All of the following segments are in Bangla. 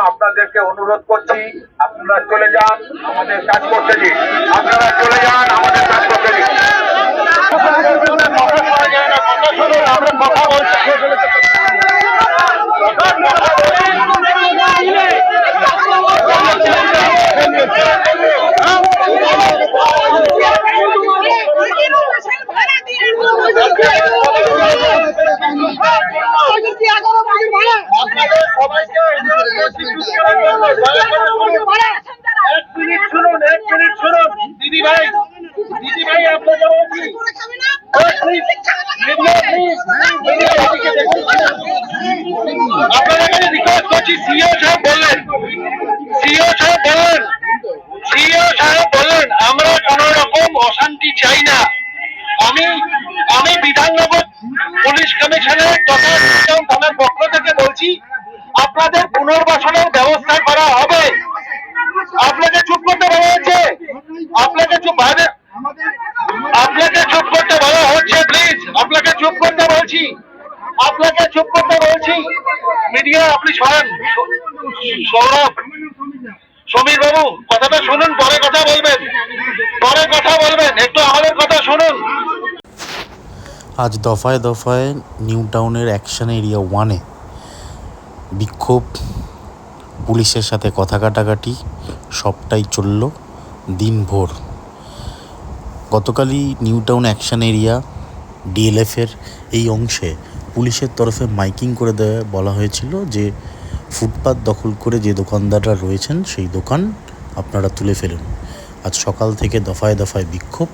আপনাদেরকে অনুরোধ করছি আপনারা চলে যান আমাদের কাজ করতে দিন। আপনারা চলে যান আমাদের কাজ করতে দিন আমরা কথা বলছি আপনাদের সবাইকে অনুরোধ করছি চুপ করে বলব, দয়া করে শুনুন। এক রিকোয়েস্ট করছি সিও সাহেব বললেন সিও সাহেব বললেন সিও সাহেব বললেন আমরা কোন রকম অশান্তি চাই না আমি আমি বিধাননগর পুলিশ কমিশনার তথা থানার পক্ষ থেকে আপনাদের পুনর্বাসনের ব্যবস্থা করা হবে। আপনাকে চুপ করতে বলা হচ্ছে। আপনাকে চুপ বাইরে আপনাকে চুপ করতে বলা হচ্ছে প্লিজ আপনাকে চুপ করতে বলছি। আপনাকে চুপ করতে বলছি। মিডিয়া, আপনি সরেন। সৌরভ সমীর বাবু কথাটা শুনুন, পরে কথা বলবেন। পরে কথা বলবেন। একটু আমাদের কথা শুনুন। আজ দফায় দফায় নিউ টাউনের অ্যাকশন এরিয়া ওয়ানে বিক্ষোভ, পুলিশের সাথে কথা কাটাকাটি, সবটাই চলল দিনভর। গতকালই নিউ টাউন অ্যাকশন এরিয়া, ডিএলএফের এই অংশে পুলিশের তরফে মাইকিং করে দেওয়া বলা হয়েছিল যে ফুটপাত দখল করে যে দোকানদাররা রয়েছেন, সেই দোকান আপনারা তুলে ফেলুন। আজ সকাল থেকে দফায় দফায় বিক্ষোভ,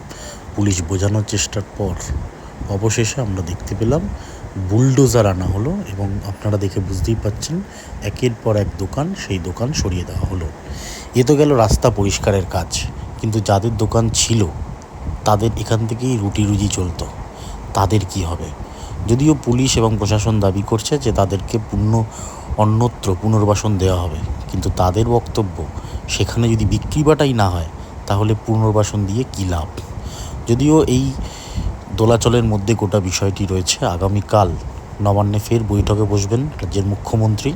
পুলিশ বোঝানোর চেষ্টার পর অবশেষে আমরা দেখতে পেলাম বুলডোজার আনা হলো এবং আপনারা দেখে বুঝতেই পাচ্ছেন একের পর এক দোকান সেই দোকান সরিয়ে দেওয়া হলো। এ তো গেল রাস্তা পরিষ্কারের কাজ, কিন্তু যাদের দোকান ছিল, তাদের এখান থেকেই রুটি রুজি চলতো। তাদের কি হবে? যদিও পুলিশ এবং প্রশাসন দাবি করছে যে তাদেরকে পূর্ণ অন্যত্র পুনর্বাসন দেওয়া হবে, কিন্তু তাদের বক্তব্য, সেখানে যদি বিক্রি বাটাই না হয়, তাহলে পুনর্বাসন দিয়ে কী লাভ? যদিও এই দোলাচলের মধ্যে গোটা বিষয়টি রয়েছে। আগামীকাল নবান্নে ফের বৈঠকে বসবেন রাজ্যের মুখ্যমন্ত্রী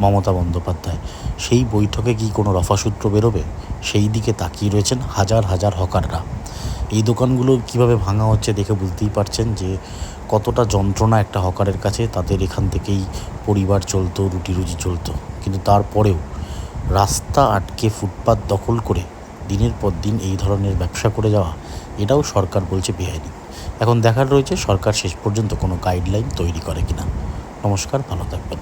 মমতা বন্দ্যোপাধ্যায়। সেই বৈঠকে কি কোনো রফাসূত্র বেরোবে? সেই দিকে তাকিয়ে রয়েছেন হাজার হাজার হকাররা। এই দোকানগুলো কীভাবে ভাঙা হচ্ছে দেখে বুঝতেই পারছেন যে, কতটা যন্ত্রণা একটা হকারের কাছে, তাদের এখান থেকেই পরিবার চলতো রুটি রুজি চলতো। কিন্তু তারপরেও রাস্তা আটকে ফুটপাত দখল করে দিনের পর দিন এই ধরনের ব্যবসা করে যাওয়া, এটাও সরকার বলছে বেআইনি। এখন দেখার রয়েছে সরকার শেষ পর্যন্ত কোনো গাইডলাইন তৈরি করে কিনা। নমস্কার ভালো থাকবেন।